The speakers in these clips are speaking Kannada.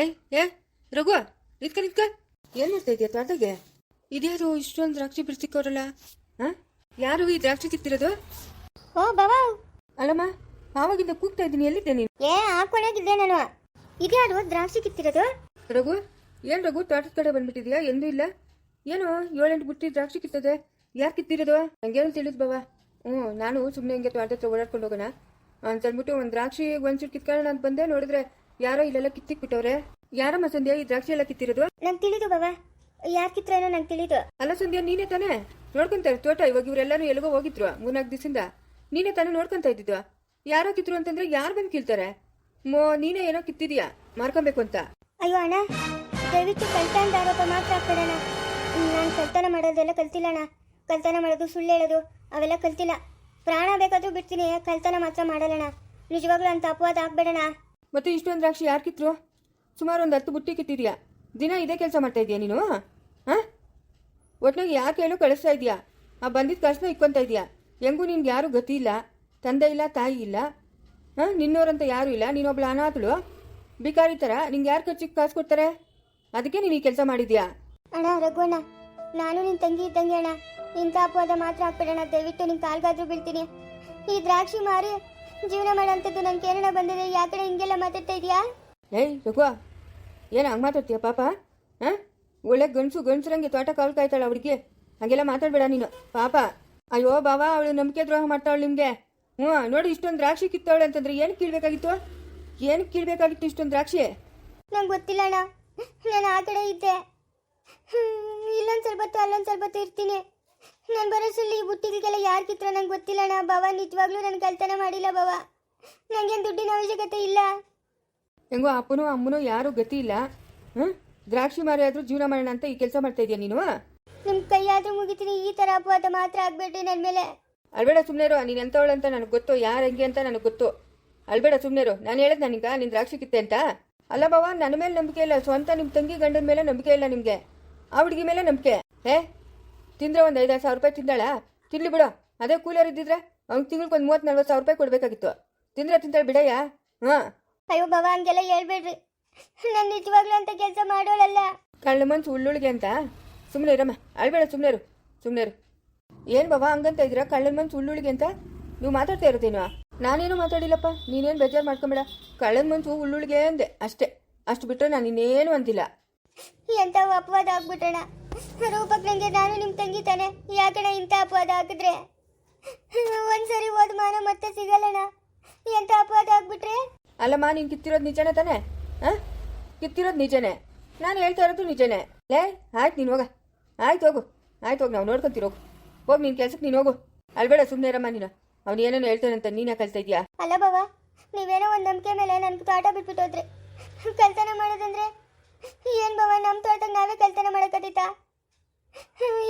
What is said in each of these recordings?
ಏಯ್ ಏ ರಘು ನಿತ್ಕ ನಿತ್ಕ. ಏನ್ ಮಾಡ್ತಾ ಇದೆಯಾ ತೋಟದಾಗೆ? ಇದ್ಯಾರು ಇಷ್ಟೊಂದು ದ್ರಾಕ್ಷಿ ಬಿಡ್ಸಿಕೋರಲ್ಲ ಹಾ? ಯಾರು ಈ ದ್ರಾಕ್ಷಿ ಕಿತ್ತಿರೋದು ಓ ಬಾಬಾ. ಅಲ್ಲಮ್ಮ ಆವಾಗಿಂದ ಕೂಗ್ತಾ ಇದ್ದೀನಿ. ಎಲ್ಲಿದ್ದೆ ನೀನು? ಏ ಹಾಕೊಂಡೋಗಿದ್ದೆ ನಾನು. ಇದ್ಯಾರು ದ್ರಾಕ್ಷಿ ಕಿತ್ತಿರೋದು? ರಘು ಏನ್ ರಘು ತೋಟದ ಕಡೆ ಬಂದ್ಬಿಟ್ಟಿದ್ಯಾ? ಎಂದೂ ಇಲ್ಲ. ಏನು ಏಳೆಂಟು ಬುಟ್ಟಿ ದ್ರಾಕ್ಷಿ ಕಿತ್ತದೆ. ಯಾರು ಕಿತ್ತಿರೋದು? ನಂಗೇನು ತಿಳಿದ್ ಬಾವ ಹ್ಞೂ ನಾನು ಸುಮ್ಮನೆ ಹಿಂಗೆ ತೋಟದ ಹತ್ರ ಓಡಾಡ್ಕೊಂಡು ಹೋಗೋಣ. ಅಂತಂದ್ಬಿಟ್ಟು ಒಂದು ದ್ರಾಕ್ಷಿ ಒಂದ್ಸೂರು ಕಿತ್ಕೊಳ್ಳೋಣ ಅಂತ ಬಂದೆ. ನೋಡಿದ್ರೆ ಯಾರೋ ಇಲ್ಲೆಲ್ಲ ಕಿತ್ತಿಕ್ಬಿಟ್ಟವ್ರೆ? ಯಾರಮ್ಮ ಸಂಧ್ಯಾ ಈ ದ್ರಾಕ್ಷಿ ಎಲ್ಲ ಕಿತ್ತಿರೋದು? ನಂಗೆ ತಿಳಿದು ಬಾಬಾ. ಯಾರು ಕಿತ್ರೇನೋ ನಂಗೆ ತಿಳಿದು. ಅಲ್ಲ ಸಂಧ್ಯ ನೀನೇ ತಾನೇ? ನೋಡ್ಕೊಂತಾರೆ ತೋಟ ಇವಾಗ ಇವರೆಲ್ಲರೂ ಎಲ್ಲಿಗೋ ಹೋಗಿದ್ರು ಮೂರ್ನಾಲ್ಕು ದಿವಸದಿಂದ. ನೀನೇ ತಾನೇ ನೋಡ್ಕೊಂತ ಇದ್ದಿದ್ವಾ ಯಾರೋ ಕಿತ್ರು ಅಂತಂದ್ರೆ ಯಾರು ಬಂದು ಕೀಳ್ತಾರೆ? ಮೋ ನೀನೇ ಏನೋ ಕಿತ್ತಿದ್ಯಾ? ಮಾರ್ಕೊಬೇಕು ಅಂತ. ಅಯ್ಯೋ ಅಣ್ಣ ದಯವಿಟ್ಟು ಕಳ್ತನದ ಆರೋಪ ಮಾತ್ರ ಹಾಕ್ಬೇಡಣ ನಾನು ಕಳ್ತನ ಮಾಡೋದೆಲ್ಲ ಕಲ್ತಿಲ್ಲ ಅಣ್ಣ. ಕಳ್ತನ ಮಾಡೋದು ಸುಳ್ಳು ಹೇಳೋದು ಅವೆಲ್ಲ ಕಲ್ತಿಲ್ಲ. ಪ್ರಾಣ ಬೇಕಾದ್ರೂ ಬಿಡ್ತೀನಿ ಕಳ್ತನ ಮಾತ್ರ ಮಾಡಲ್ಲಣ್ಣ. ನಿಜವಾಗ್ಲೂ ಅಂತ ಅಪವಾದ ಹಾಕ್ಬೇಡಣ ಮತ್ತೆ ಇಷ್ಟೊಂದು ದ್ರಾಕ್ಷಿ ಯಾರು ಕಿತ್ರು ಸುಮಾರು ಒಂದು ಹತ್ತು ಬುಟ್ಟಿ ಕಿತ್ತಿದ್ಯಾ? ದಿನ ಇದೇ ಕೆಲಸ ಮಾಡ್ತಾ ಇದೀಯಾ ನೀನು? ಹಾಂ? ಒಟ್ನಾಗ ಯಾಕೆ ಹೇಳು ಕಳಿಸ್ತಾ ಇದೀಯಾ? ಆ ಬಂದಿದ್ದ ಕಾಸನ್ನ ಇಕ್ಕೊಂತ ಇದೀಯಾ? ಹೆಂಗೂ ನಿನ್ಗೆ ಯಾರು ಗತಿ ಇಲ್ಲ, ತಂದೆ ಇಲ್ಲ, ತಾಯಿ ಇಲ್ಲ. ಹಾಂ? ನಿನ್ನೋರಂತ ಯಾರೂ ಇಲ್ಲ, ನೀನೊಬ್ಳು ಅನಾಥಳು. ಬಿಕಾರಿ ಥರ ನಿಂಗೆ ಯಾರು ಖರ್ಚಿಗೆ ಕಾಸು ಕೊಡ್ತಾರೆ? ಅದಕ್ಕೆ ನೀನು ಈ ಕೆಲಸ ಮಾಡಿದ್ಯಾ? ಅಣ್ಣ, ರಘುವಣ್ಣ, ನಾನು ನಿನ್ನ ತಂಗಿ ಇದ್ದಂಗೆ ಅಣ್ಣ. ಇಂಥ ಅಪವಾದ ಮಾತ್ರ ಹಾಕ್ಬಿಡೋಣ ದಯವಿಟ್ಟು ನಿನ್ನ ಕಾಲ್ಗಾದ್ರೂ ಬೀಳ್ತೀನಿ. ಈ ದ್ರಾಕ್ಷಿ ಮಾರಿ ಜೀವನ ಮಾಡೋಂಥದ್ದು ನಂಗೆ ಕೇರಳ ಬಂದಿದೆ ಯಾಕಡೆ ಹಿಂಗೆಲ್ಲ ಮಾತಾಡ್ತಾ ಇದೆಯಾ? ಏಯ್ ರಘು ಏನು ಹಂಗೆ ಮಾತಾಡ್ತೀಯ ಪಾಪ? ಹಾಂ ಒಳ್ಳೆ ಗಂಡಸು ಗಂಡಸ್ರಂಗೆ ತೋಟ ಕಾವಲು ಕಾಯ್ತಾಳೆ ಅವ್ರಿಗೆ ಹಾಗೆಲ್ಲ ಮಾತಾಡಬೇಡ ನೀನು. ಪಾಪ. ಅಯ್ಯೋ ಬಾವಾ ಅವಳು ನಂಬಿಕೆ ದ್ರೋಹ ಮಾಡ್ತಾವಳು ನಿಮಗೆ. ಹ್ಞೂ ನೋಡಿ ಇಷ್ಟೊಂದು ದ್ರಾಕ್ಷಿ ಕಿತ್ತವಳೆ ಅಂತಂದ್ರೆ ಏನು ಕೀಳ್ಬೇಕಾಗಿತ್ತು? ಏನು ಕೀಳ್ಬೇಕಾಗಿತ್ತು ಇಷ್ಟೊಂದು ದ್ರಾಕ್ಷಿ? ನಂಗೆ ಗೊತ್ತಿಲ್ಲ ಅಣ್ಣ. ನಾನು ಆ ಕಡೆ ಇದ್ದೆ. ಇಲ್ಲೊಂದು ಇಲ್ಲೊಂದ್ ಸ್ವಲ್ಪ ಹೊತ್ತು ಅಲ್ಲೊಂದ್ ಸ್ವಲ್ಪ ಹೊತ್ತು ಇರ್ತೀನಿ. ನಾನು ಬರೋಸಲ್ಲಿ ಈ ಬುಟ್ಟಿಗಳಿಗೆಲ್ಲ ಯಾರು ಕಿತ್ರ ನಂಗೆ ಗೊತ್ತಿಲ್ಲ ಅಣ್ಣ. ಬಾವ ನಿಜವಾಗ್ಲೂ ನಾನು ಕಳ್ತನ ಮಾಡಿಲ್ಲ ಬಾವ. ನಂಗೇನು ದುಡ್ಡಿನ ಅವಶ್ಯಕತೆ ಇಲ್ಲ. ಹೆಂಗೋ ಅಪ್ಪನೂ ಅಮ್ಮನೂ ಯಾರೂ ಗತಿ ಇಲ್ಲ. ಹ್ಞೂ ದ್ರಾಕ್ಷಿ ಮಾರಿ ಆದರೂ ಜೀವನ ಮಾಡೋಣ ಅಂತ ಈ ಕೆಲಸ ಮಾಡ್ತಾ ಇದೀಯ ನೀನು? ನಿಮ್ಮ ಕೈಯಾದರೂ ಮುಗಿತೀನಿ. ಈ ಥರ ಅಪವಾದ ಮಾತ್ರ ಆಗ್ಬೇಡ್ರಿ ನನ್ನ ಮೇಲೆ. ಅಲ್ಬೇಡ ಸುಮ್ಮನೆರು ನೀನು ಅಂತ ನನಗೆ ಗೊತ್ತು ಯಾರು ಹೆಂಗೆ ಅಂತ ನನಗೆ ಗೊತ್ತು. ಅಲ್ಬೇಡ ಸುಮ್ಮನೆರು ನಾನು ಹೇಳದ್ ನನಗ ನಿನ್ ದ್ರಾಕ್ಷಿ ಕಿತ್ತೆ ಅಂತ? ಅಲ್ಲ ಬಾವ ನನ್ನ ಮೇಲೆ ನಂಬಿಕೆ ಇಲ್ಲ. ಸ್ವಂತ ನಿಮ್ಮ ತಂಗಿ ಗಂಡನ ಮೇಲೆ ನಂಬಿಕೆ ಇಲ್ಲ ನಿಮಗೆ. ಆ ಹುಡುಗಿ ಮೇಲೆ ನಂಬಿಕೆ. ಏ ತಿಂದ್ರೆ ಒಂದು ಐದಾರು ಸಾವಿರ ರೂಪಾಯಿ ತಿಂದಾಳ? ತಿನ್ಲಿ ಬಿಡು. ಅದೇ ಕೂಲರ್ ಇದ್ದಿದ್ರೆ ಅವ್ನಿಗೆ ತಿಂಗಳಿಗೆ ಒಂದು ಮೂವತ್ತು ನಲ್ವತ್ತು ಸಾವಿರ ರೂಪಾಯಿ ಕೊಡಬೇಕಾಗಿತ್ತು. ತಿಂದ್ರೆ ತಿಂತಾಳೆ ಬಿಡಯ್ಯ? ಹಾಂ. ಅಯ್ಯೋ ಬಾಬಾ ಹಂಗೆಲ್ಲ ಹೇಳ್ಬೇಡ್ರಿ. ನಾನು ನಿಜವಾಗ್ಲೂ ಅಂತ ಕೆಲಸ ಮಾಡೋಳಲ್ಲ. ಕಳ್ಳ ಮನ್ಸು ಉಳ್ಳುಳಿಗೆ ಅಂತ. ಸುಮ್ಮನೆ ಇರಮ್ಮ. ಅಳ್ಬೇಡ ಸುಮ್ಮನೆ ಇರು ಸುಮ್ಮನೆ ಇರು. ಏನು ಬಾಬಾ ಹಂಗಂತ ಇದ್ದೀರಾ? ಕಳ್ಳನ ಮನ್ಸು ಉಳ್ಳುಳಿಗೆ ಅಂತ? ನೀವು ಮಾತಾಡ್ತಾ ಇರೋದೇನು? ನಾನೇನು ಮಾತಾಡಿಲ್ಲಪ್ಪ? ನೀನೇನು ಬೇಜಾರು ಮಾಡ್ಕೊಂಬೇಡ. ಕಳ್ಳನ ಮನ್ಸು ಉಳ್ಳುಳಿಗೆ ಅಂದೆ. ಅಷ್ಟೇ. ಅಷ್ಟು ಬಿಟ್ಟರೆ ನಾನು ಇನ್ನೇನು ಅಂತಿಲ್ಲ ಎಂತ ಅಪವಾದ ಆಗ್ಬಿಟ್ಟಣ. ರೂಪಕ್ ನನಗೆ ನಾನು ನಿಮ್ಮ ತಂಗಿ ತಾನೆ. ಯಾಕಣ ಇಂಥ ಅಪವಾದ ಹಾಕಿದ್ರೆ? ಒಂದ್ಸರಿ ಹೋದ ಮಾನ ಮತ್ತೆ ಸಿಗಲ್ಲಣ ಎಂತ ಅಪವಾದ ಆಗ್ಬಿಟ್ರೆ ಅಲ್ಲಮ್ಮ ನೀನು ಕಿತ್ತಿರೋದು ನಿಜನೇ ತಾನೆ? ಹಾಂ? ಕಿತ್ತಿರೋದು ನಿಜನೇ? ನಾನು ಹೇಳ್ತಾ ಇರೋದು ನಿಜನೇ. ಲೇ ಆಯ್ತು ನೀನು ಹೋಗ. ಆಯ್ತು ಹೋಗು. ಆಯ್ತು ಹೋಗಿ ನಾವು ನೋಡ್ಕೊಂತೀರಿ ಹೋಗು. ಹೋಗಿ ನಿನ್ನ ಕೆಲ್ಸಕ್ಕೆ ನೀನು ಹೋಗು. ಅಲ್ಬೇಡ ಸುಮ್ಮನೆ ಇರಮ್ಮ ನೀನು. ಅವ್ನು ಏನೇನೋ ಹೇಳ್ತಾನಂತ ನೀನು ಯಾಕೆ ಕಲ್ತಾ ಇದೀಯಾ ಅಲ್ಲ ಬಾಬಾ ನೀವೇನೋ ಒಂದು ನಂಬಿಕೆ ಮೇಲೆ ನನ್ ತೋಟ ಬಿಟ್ಬಿಟ್ಟು ಹೋದ್ರೆ. ಕಲ್ತನ ಮಾಡೋದಂದ್ರೆ ಏನ್ ಬಾಬಾ ನಮ್ ತೋಟಕ್ಕೆ ನಾವೇ ಕಲ್ತನ ಮಾಡಕತ್ತಿತ್ತ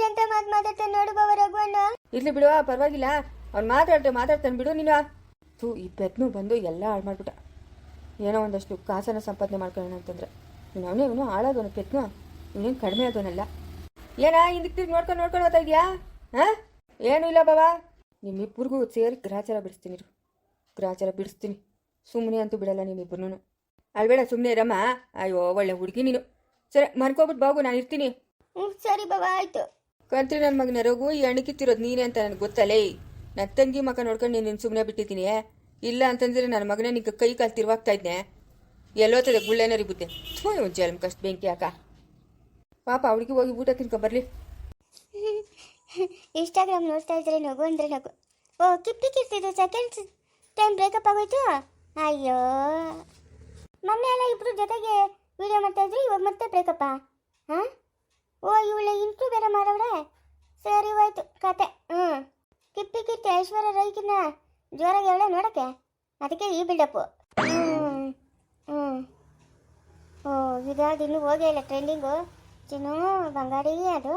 ಎಂತ ಮಾತು ಮಾತಾಡ್ತಾನೆ ನೋಡು ಬಾಬಾ ರಘುವಣ್ಣ ಇರ್ಲಿ ಬಿಡುವ ಪರವಾಗಿಲ್ಲ. ಅವ್ನು ಮಾತಾಡ್ದೆ ಮಾತಾಡ್ತಾನೆ ಬಿಡು ನೀನು. ಥೂ, ಈ ಪೆದ್ನು ಬಂದು ಎಲ್ಲ ಹಾಳು ಮಾಡ್ಬಿಟ್ಟ. ಏನೋ ಒಂದಷ್ಟು ಕಾಸನ ಸಂಪಾದನೆ ಮಾಡ್ಕೊಳ್ಳೋಣ ಅಂತಂದ್ರೆ. ನೀನು ಅವನೇ ಇವನು ಹಾಳಾದವನು ಪೆತ್ನು ಇವನೇನು ಕಡಿಮೆ ಆದವನಲ್ಲ. ಏನಾ ಹಿಂದಕ್ಕೆ ತಿರ್ಗಿ ನೋಡ್ಕೊಂಡು ನೋಡ್ಕೊಂಡು ಹೋಗ್ತಾ ಇದೆಯಾ? ಹಾಂ? ಏನೂ ಇಲ್ಲ ಬಾಬಾ. ನಿಮ್ಮಿಬ್ಬರಿಗೂ ಸೇರಿ ಗ್ರಾಚಾರ ಬಿಡಿಸ್ತೀನಿ. ಗ್ರಾಚಾರ ಬಿಡಿಸ್ತೀನಿ. ಸುಮ್ಮನೆ ಅಂತೂ ಬಿಡಲ್ಲ ನಿಮ್ಮಿಬ್ಬರನ್ನೂ ಅಲ್ಬೇಡ ಸುಮ್ಮನೆ ಇರಮ್ಮ. ಅಯ್ಯೋ, ಒಳ್ಳೆ ಹುಡುಗಿ ನೀನು. ಸರಿ ಮರ್ಕೋಬಿಟ್ಟು ಬಾಗು ನಾನು ಇರ್ತೀನಿ. ಹ್ಮ್ ಸರಿ ಬಾಬಾ ಆಯ್ತು. ಕಂತ್ರಿ ನನ್ನ ಮಗನ ರಘು ಈ ನೀನೆ ನೀನೇ ಅಂತ ನನಗೆ ಗೊತ್ತಲ್ಲೇ ನನ್ನ ತಂಗಿ ಮಗ ನೋಡ್ಕೊಂಡು ನೀನು ಸುಮ್ಮನೆ ಬಿಟ್ಟಿದ್ದೀನಿ. ಇಲ್ಲ ಅಂತಂದ್ರೆ ನನ್ನ ಮಗನ ನಿಂಗೆ ಕೈ ಕಾಲು ತಿರುವಾಗ್ತಾ ಇದ್ನೆ? ಎಲ್ಲೋತದೆ ಗುಳ್ಳೆನರಿ ಬುದ್ಧಿ ಥೂ ಜಲ್ಮ್ ಜಲಮ್ ಕಷ್ಟ ಬೆಂಕಿ ಹಾಕ. ಪಾಪ ಅವಳಿಗೆ ಹೋಗಿ ಊಟ ತಿನ್ಕೊ ಬರ್ಲಿ. ಇನ್ಸ್ಟಾಗ್ರಾಮ್ ನೋಡ್ತಾ ಇದ್ರೆ ನಗು ಅಂದ್ರೆ ನಗು. ಓ ಕಿಪ್ಪಿ ಕಿರ್ತಿದ್ದು ಸೆಕೆಂಡ್ಸ್ ಟೈಮ್ ಬ್ರೇಕಪ್ ಆಗೋಯ್ತು? ಅಯ್ಯೋ. ಮೊನ್ನೆ ಎಲ್ಲ ಇಬ್ರು ಜೊತೆಗೆ ವಿಡಿಯೋ ಮಾಡ್ತಾ ಇದ್ರೆ ಇವಾಗ ಮತ್ತೆ ಬ್ರೇಕಪ್ಪ ಹಾಂ? ಓ, ಇವಳೆ ಇಂಟ್ರೂ ಬೇರೆ ಮಾಡವ್ರೆ ಸರಿ, ಹೋಯ್ತು, ಕತೆ. ಹ್ಞೂ ಕಿಪ್ಪಿ ಕಿರ್ತಿ ಐಶ್ವರ್ಯ ರೈಕಿನ ಜೋರಾಗಿ ಹೇಳೆ ನೋಡಕ್ಕೆ? ಅದಕ್ಕೆ ಈ ಬಿಲ್ಡಪ್ಪು ಹ್ಞೂ ಹ್ಞೂ ಓ ಇದಾದ ಇನ್ನೂ ಹೋಗೇ ಇಲ್ಲ ಟ್ರೆಂಡಿಂಗು ಚಿನ್ನು, ಬಂಗಾರಿ, ಅದು.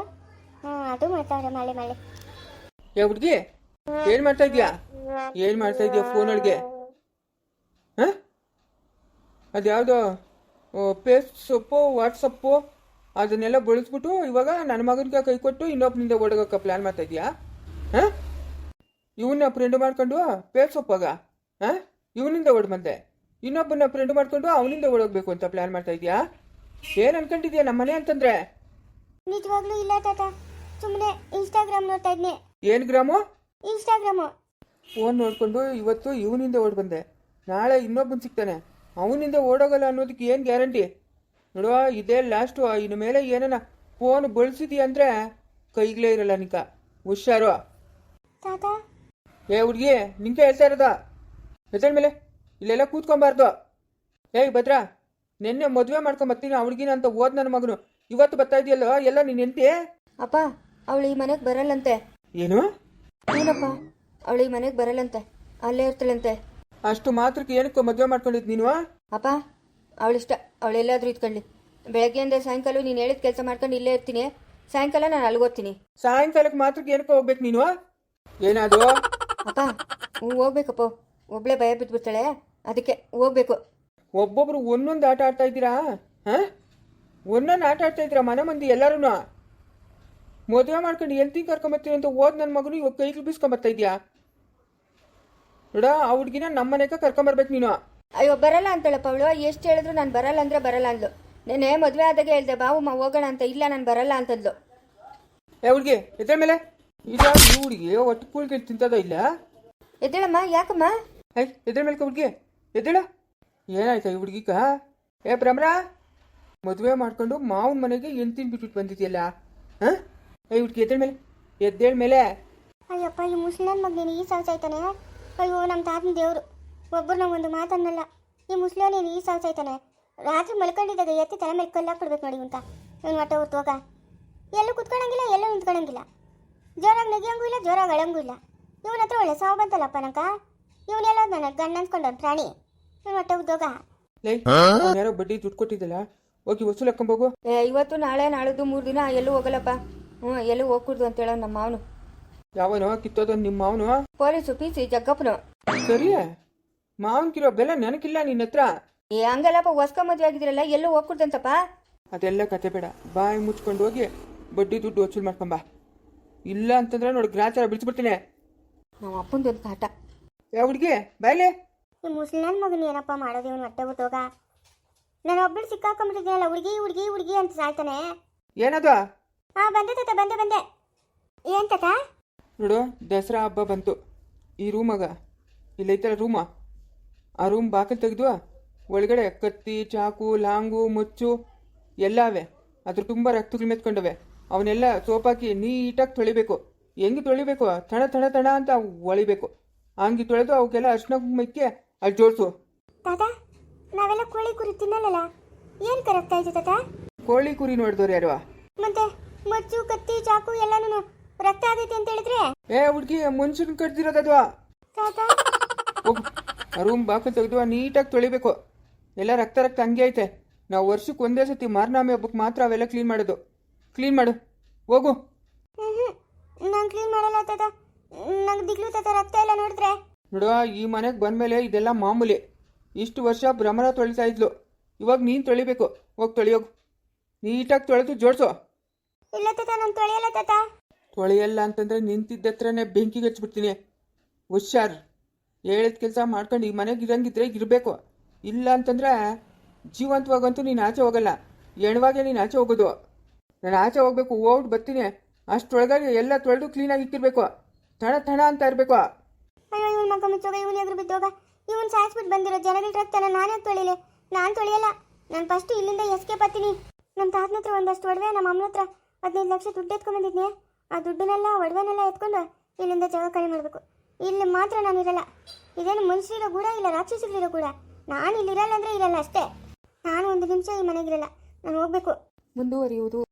ಹ್ಞೂ ಅದು ಮಾಡ್ತಾವ್ರೆ ಮಳೆ ಮಳೆ ಏ, ಹುಡುಗಿ, ಏನು ಮಾಡ್ತಾ ಇದೀಯಾ? ಏನು ಮಾಡ್ತಾ ಇದೀಯಾ ಫೋನ್ ಒಳಗೆ ಹಾಂ? ಅದ್ಯಾವುದೋ ಸೊಪ್ಪು ವಾಟ್ಸಪ್ಪು ಅದನ್ನೆಲ್ಲ ಬಳಸ್ಬಿಟ್ಟು ಇವಾಗ ನನ್ನ ಮಗನಿಗೆ ಕೈ ಕೊಟ್ಟು ಇನ್ನೊಬ್ಬನಿಂದ ಓಡೋಗಕ್ಕೆ ಪ್ಲ್ಯಾನ್ ಮಾಡ್ತಾ ಇದೀಯಾ ಹಾಂ? ಇವನ್ನ ಫ್ರೆಂಡ್ ಮಾಡ್ಕೊಂಡು ಪೇರ್ಸೊಪ್ಪಾಗ ಹಾಂ? ಇವನಿಂದ ಓಡ್ ಬಂದೆ. ಇನ್ನೊಬ್ಬನ ಫ್ರೆಂಡ್ ಮಾಡ್ಕೊಂಡು ಅವನಿಂದ ಓಡೋಗ್ಬೇಕು ಅಂತ ಪ್ಲಾನ್ ಮಾಡ್ತಾ ಇದೀಯಾ ಏನ್ ಅನ್ಕೊಂಡಿದ್ಯಾ ನಮ್ಮ ಮನೆ ಅಂತಂದ್ರೆ? ನಿಜವಾಗ್ಲೂ ಇಲ್ಲ ತಾತ. ಸುಮ್ಮನೆ ಇನ್ಸ್ಟಾಗ್ರಾಮ್ ನೋಡ್ತಾ ಇದ್ನಿ. ಏನ್ ಗ್ರಾಮು? ಇನ್ಸ್ಟಾಗ್ರಾಮು ಫೋನ್ ನೋಡ್ಕೊಂಡು ಇವತ್ತು ಇವನಿಂದ ಓಡ್ ಬಂದೆ. ನಾಳೆ ಇನ್ನೊಬ್ಬನ್ ಸಿಗ್ತಾನೆ. ಅವನಿಂದ ಓಡೋಗಲ್ಲ ಅನ್ನೋದಕ್ಕೆ ಏನು ಗ್ಯಾರಂಟಿ ನೋಡುವ ಇದೇ ಲಾಸ್ಟು ಇನ್ನು ಮೇಲೆ ಏನನ ಫೋನ್ ಬಳಸಿದಿ ಅಂದ್ರೆ ಕೈಗ್ಲೇ ಇರಲ್ಲ ನಿಕ ಹುಷಾರು. ತಾತ? ಏ ಹುಡುಗಿ ನಿಂಗೆ ಹೇಳ್ತಾ ಇರೋದ? ಮೇಲೆ. ಇಲ್ಲೆಲ್ಲ ಕೂತ್ಕೊಬಾರ್ದು. ಏಯ್ ಭದ್ರಾ ನಿನ್ನೆ ಮದುವೆ ಮಾಡ್ಕೊಂಬರ್ತೀನಿ ಆ ಹುಡುಗಿನ ಅಂತ ಓದ್ ನನ್ನ ಮಗನು. ಇವತ್ತು ಬರ್ತಾ ಇದೆಯಲ್ಲ ಎಲ್ಲ ನೀನು ಎಂತಿ ಅಪ್ಪ ಅವಳು ಈ ಮನೆಗೆ ಬರಲ್ಲಂತೆ. ಏನು? ಏನಪ್ಪ? ಅವಳು ಈ ಮನೆಗೆ ಬರಲ್ಲಂತೆ. ಅಲ್ಲೇ ಇರ್ತಾಳಂತೆ. ಅಷ್ಟು ಮಾತ್ರಕ್ಕೆ ಏನಕ್ಕೂ ಮದುವೆ ಮಾಡ್ಕೊಂಡಿದ್ ನೀನು? ಅಪ್ಪ ಅವಳಿಷ್ಟ ಅವಳೆಲ್ಲಾದ್ರೂ ಇದ್ಕೊಳ್ಳಿ ಬೆಳಗ್ಗೆಯಿಂದ ಸಾಯಂಕಾಲ ನೀನು ಹೇಳಿದ ಕೆಲಸ ಮಾಡ್ಕೊಂಡು ಇಲ್ಲೇ ಇರ್ತೀನಿ. ಸಾಯಂಕಾಲ ನಾನು ಅಲ್ಗೋತೀನಿ ಸಾಯಂಕಾಲಕ್ಕೆ ಮಾತ್ರಕ್ಕೆ ಏನಕ್ಕೆ ಹೋಗ್ಬೇಕು ನೀನು? ಏನಾದ್ರು? ಅಪ್ಪ ಹ್ಞೂ ಹೋಗ್ಬೇಕಪ್ಪ. ಒಬ್ಳೆ ಭಯ ಬಿದ್ದುಬಿಡ್ತಾಳೆ ಅದಕ್ಕೆ ಹೋಗ್ಬೇಕು. ಒಬ್ಬೊಬ್ರು ಒಂದೊಂದು ಆಟ ಆಡ್ತಾ ಇದ್ದೀರಾ? ಹಾಂ? ಒಂದೊಂದು ಆಟ ಆಡ್ತಾ ಇದ್ದೀರಾ ಮನೆ ಮಂದಿ ಎಲ್ಲರೂ ಮದುವೆ ಮಾಡ್ಕೊಂಡು ಎಲ್ತಿ ಕರ್ಕೊಂಬರ್ತೀನಿ ಅಂತ ಓದ್ ನನ್ನ ಮಗನು ಇವಾಗ ಕೈ ಬೀಸ್ಕೊಂಬರ್ತಾ ಇದೆಯಾ? ನೋಡ ಆ ಹುಡ್ಗಿನ ನಮ್ಮ ಮನೆಗೆ ಕರ್ಕೊಂಬರ್ಬೇಕು ನೀನು. ಅಯ್ಯೋ ಬರಲ್ಲ ಅಂತಳಪ್ಪ ಅವಳು. ಎಷ್ಟು ಹೇಳಿದ್ರು ನಾನು ಬರಲ್ಲ ಅಂದ್ರೆ ಬರಲ್ಲ ಅಂದ್ಲು. ನೆನೆ ಮದುವೆ ಆದಾಗ ಹೇಳ್ದೆ ಮಾ ಹೋಗೋಣ ಅಂತ. ಇಲ್ಲ ನಾನು ಬರಲ್ಲ ಅಂತದ್ಲು. ಏ ಹುಡ್ಗಿ ಎದ್ರ ಮೇಲೆ? ಈಗ ಹುಡುಗಿ ಒಟ್ಟು ಕೂಳ್ಗೆ ತಿಂತದ ಇಲ್ಲ? ಎದ್ದೇಳಮ್ಮ ಯಾಕಮ್ಮ? ಹೇ ಎದ್ರ ಮೇಲೆ ಹುಡುಗಿ? ಎದ್ದೇಳ? ಏನಾಯ್ತಾ ಈ ಹುಡ್ಗಿಗ ಏ ಭ್ರಮರ? ಮದುವೆ ಮಾಡ್ಕೊಂಡು ಮಾವನ ಮನೆಗೆ ಎಂತಿನ ಬಿಟ್ಬಿಟ್ಟು ಬಂದಿದ್ಯಲ್ಲ? ಹಾಂ? ಏ ಹುಡುಗಿ ಎದ್ದೇಳ ಮೇಲೆ? ಎದ್ದೇಳ ಮೇಲೆ? ಅಯ್ಯಪ್ಪ ಈ ಮುಸ್ಲಿಂ ಮಗನೇನು ಈ ಸಾಯ್ತಾನೆ ಅಯ್ಯೋ ನಮ್ಮ ತಾತನ ದೇವರು. ಒಬ್ಬರು ನಾವು ಒಂದು ಮಾತನ್ನಲ್ಲ. ಈ ಮುಸ್ಲಿನೇನು ಈ ಸಾಯ್ತಾನೆ? ರಾತ್ರಿ ಮಲ್ಕೊಂಡಿದ್ದಾಗ ಎತ್ತಿ ತಲೆ ಮೇಲೆ ಕಲ್ಲಾಕ್ಬಿಡ್ಬೇಕು ನೋಡಿ ಅಂತ. ಇವನು ಮಟ್ಟ ಹೊರ್ತು ಹೋಗ ಎಲ್ಲೂ ಕುತ್ಕೊಳಂಗಿಲ್ಲ ಎಲ್ಲೂ ನಿಂತ್ಕೊಳಂಗಿಲ್ಲ. ಜೋರಾಗಿ ನಗಿಯಂಗೂ ಇಲ್ಲ ಜೋರಾಗಿ ಅಳಂಗೂ ಇಲ್ಲ. ಇವನ ಹತ್ರ ಒಳ್ಳೆ ಸಾವು ಬಂತಲ್ಲಪ್ಪ ನಂಕ ಇವನೆಲ್ಲ ನನ್ನ ಗಂಡ ಅನ್ಕೊಂಡ ಪ್ರಾಣಿ. ಇವನು ಮಟ್ಟ ಉದ್ದೋಗ ಲೈ ಯಾರೋ ಬಡ್ಡಿ ದುಡ್ಡು ಕೊಟ್ಟಿದ್ದಲ್ಲ? ಹೋಗಿ ವಸೂಲ್ ಹಾಕೊಂಬೋಗು ಏ ಇವತ್ತು ನಾಳೆ ನಾಳೆದು ಮೂರು ದಿನ ಎಲ್ಲೂ ಹೋಗಲ್ಲಪ್ಪ. ಹ್ಞೂ ಎಲ್ಲೂ ಹೋಗ್ಕೂಡ್ದು ಅಂತ ಹೇಳೋ ನಮ್ಮ ಮಾವನು ಯಾವನೋ ಕಿತ್ತೋದ ನಿಮ್ಮ ಮಾವನು ಪೊಲೀಸು ಪಿ ಸಿ ಜಗ್ಗಪ್ಪನು. ಸರಿ ಮಾವನ್ಕಿರೋ ಬೆಲೆ ನನಗಿಲ್ಲ ನಿನ್ನ ಹತ್ರ. ಏ ಹಂಗಲ್ಲಪ್ಪ ಹೊಸ್ಕ ಮದುವೆ ಆಗಿದ್ರಲ್ಲ ಎಲ್ಲೂ ಹೋಗ್ಕೊಡ್ತಂತಪ್ಪ ಅದೆಲ್ಲ ಕತೆ ಬೇಡ. ಬಾಯಿ ಮುಚ್ಕೊಂಡು ಹೋಗಿ ಬಡ್ಡಿ ದುಡ್ಡು ವಸೂಲ್ ಮಾಡ್ಕೊಂಬ ಇಲ್ಲ ಅಂತಂದ್ರೆ ನೋಡಿ ಗ್ರಾಚಾರ ಬಿಡಿಸ್ಬಿಡ್ತೀನಿ. ನಮ್ಮ ಅಪ್ಪಂದೊಂದು ಕಾಟ. ಯಾವ ಹುಡುಗಿ? ಬಾಯ್ಲೆ? ಈ ಮುಸ್ಲಿಂ ಮಗನ ಏನಪ್ಪ ಮಾಡೋದು ಇವನು ಹೊಟ್ಟೆ ಹೋಗ? ನಾನು ಒಬ್ಬಳು ಸಿಕ್ಕಾಕೊಂಡ್ಬಿಟ್ಟಿದ್ದೀನಲ್ಲ ಹುಡುಗಿ ಹುಡುಗಿ ಹುಡುಗಿ ಅಂತ ಸಾಯ್ತಾನೆ. ಏನದು? ಹಾ ಬಂದೆ ತಾತ ಬಂದೆ ಬಂದೆ. ಏನ್ ತಾತ? ನೋಡು ದಸರಾ ಹಬ್ಬ ಬಂತು. ಈ ರೂಮಾಗ. ಇಲ್ಲೈತಲ್ಲ ರೂಮ. ಆ ರೂಮ್ ಬಾಕಲ್ ತೆಗೆದು ಒಳಗಡೆ ಕತ್ತಿ ಚಾಕು ಲಾಂಗು ಮುಚ್ಚು ಎಲ್ಲವೇ. ಅದ್ರ ತುಂಬ ರಕ್ತಗಳು ಮೆತ್ಕೊಂಡವೆ. ಅವನ್ನೆಲ್ಲ ಸೋಪಾಕಿ ನೀಟಾಗಿ ತೊಳಿಬೇಕು. ಹೆಂಗೆ ತೊಳಿಬೇಕು? ತಣ ತಣ ತಣ ಅಂತ ಒಳಿಬೇಕು. ಹಂಗೆ ತೊಳೆದು ಅವಕ್ಕೆಲ್ಲ ಅರ್ಶಿನ ಕುಂಕುಮಕ್ಕೆ ಅಲ್ಲಿ ಜೋಡಿಸು. ತಾತ ನಾವೆಲ್ಲ ಕೋಳಿ ಕುರಿ ತಿನ್ನಲ್ಲ ಏನ್ ಕರಗ್ತಾ ಆಯ್ತು ತಾತ? ಕೋಳಿ ಕುರಿ ನೋಡಿದವ್ರು ಯಾರು? ಮತ್ತೆ ಮಚ್ಚು ಕತ್ತಿ ಚಾಕು ಎಲ್ಲಾನು ರಕ್ತ ಆಗೈತೆ ಅಂತ ಹೇಳಿದ್ರೆ? ಏ ಹುಡ್ಗಿ ಮನುಷ್ಯನ ಕಟ್ದಿರೋದದು ತಾತ? ರೂಮ್ ಬಾಕಲ್ ತೆಗೆದು ನೀಟಾಗಿ ತೊಳಿಬೇಕು. ಎಲ್ಲ ರಕ್ತ ರಕ್ತ ಹಂಗೆ ಐತೆ. ನಾವು ವರ್ಷಕ್ಕೆ ಒಂದೇ ಸತಿ ಮಾರ್ನಾಮೆ ಹಬ್ಬಕ್ಕೆ ಮಾತ್ರ ಅವೆಲ್ಲ ಕ್ಲೀನ್ ಮಾಡೋದು. ಕ್ಲೀನ್ ಮಾಡು. ಹೋಗು. ನಾನು ಕ್ಲೀನ್ ಮಾಡಲ್ಲ ತಾತ. ನಂಗೆ ದಿಗ್ಲು ತಾತ ರಕ್ತ ಎಲ್ಲ ನೋಡಿದ್ರೆ. ನೋಡುವ ಈ ಮನೆಗೆ ಬಂದಮೇಲೆ ಇದೆಲ್ಲ ಮಾಮೂಲಿ. ಇಷ್ಟು ವರ್ಷ ಭ್ರಮರ ತೊಳಿತಾ ಇದ್ಲು. ಇವಾಗ ನೀನು ತೊಳಿಬೇಕು. ಹೋಗಿ ತೊಳಿಯೋಗು ನೀಟಾಗಿ ತೊಳೆದು ಜೋಡಿಸು. ಇಲ್ಲ ತಾತ ನಾನು ತೊಳೆಯಲ್ಲ ತಾತ. ತೊಳೆಯಲ್ಲ ಅಂತಂದ್ರೆ ನಿಂತಿದ್ದ ಹತ್ರನೇ ಬೆಂಕಿಗೆ ಹಚ್ಬಿಡ್ತೀನಿ. ಹುಷಾರ್. ಹೇಳಿದ ಕೆಲಸ ಮಾಡ್ಕೊಂಡು ಈ ಮನೆಗೆ ಇರಂಗಿದ್ರೆ ಇರಬೇಕು. ಇಲ್ಲ ಅಂತಂದ್ರೆ ಜೀವಂತವಾಗಂತೂ ನೀನು ಆಚೆ ಹೋಗಲ್ಲ. ಎಣವಾಗೆ ನೀನು ಆಚೆ ಹೋಗೋದು. ನಾನು ಆಚೆ ಹೋಗ್ಬೇಕು ಹೋಗ್ಬಿಟ್ಟು ಬರ್ತೀನಿ. ಅಷ್ಟೊಳಗಾಗಿ ಎಲ್ಲ ತೊಳೆದು ಕ್ಲೀನಾಗಿ ಇಕ್ಕಿರ್ಬೇಕು. ತಣ ತಣ ಅಂತ ಇರಬೇಕು. ಅಯ್ಯೋ, ಇವನ್ ಮಗ ಮುಚ್ಚೋಗ, ಇವನ್ ಎದುರು ಬಿದ್ದೋಗ. ಇವನ್ ಸಾಯಿಸ್ಬಿಟ್ಟು ಬಂದಿರೋ ಜನರಲ್ ಟ್ರಕ್ ತನ ನಾನೇ ತೊಳಿಲೆ. ನಾನು ತೊಳಿಯಲ್ಲ. ನಾನು ಫಸ್ಟ್ ಇಲ್ಲಿಂದ ಎಸ್ಕೇಪ್ ಹತ್ತೀನಿ ನಮ್ಮ ತಾತನ ಹತ್ರ ಒಂದಷ್ಟು ಒಡವೆ ನಮ್ಮ ಅಮ್ಮನ ಹತ್ರ ಹದಿನೈದು ಲಕ್ಷ ದುಡ್ಡು ಎತ್ಕೊಂಡ್ಬಂದಿದ್ನಿ ಆ ದುಡ್ಡನ್ನೆಲ್ಲ ಒಡವೆನೆಲ್ಲ ಎತ್ಕೊಂಡು ಇಲ್ಲಿಂದ ಜಾಗ ಕಡಿಮೆ ಮಾಡಬೇಕು. ಇಲ್ಲಿ ಮಾತ್ರ ನಾನು ಇರಲ್ಲ. ಇದೇನು ಮನುಷ್ಯರಿರೋ ಕೂಡ ಇಲ್ಲ ರಾಕ್ಷಸರಿರೋ ಕೂಡ. ನಾನು ಇಲ್ಲಿ ಇರಲ್ಲ ಅಂದ್ರೆ ಇರಲ್ಲ ಅಷ್ಟೇ. ನಾನು ಒಂದು ನಿಮಿಷ ಈ ಮನೆಗಿರಲ್ಲ. ನಾನು ಹೋಗ್ಬೇಕು. ಮುಂದುವರಿಯುವುದು.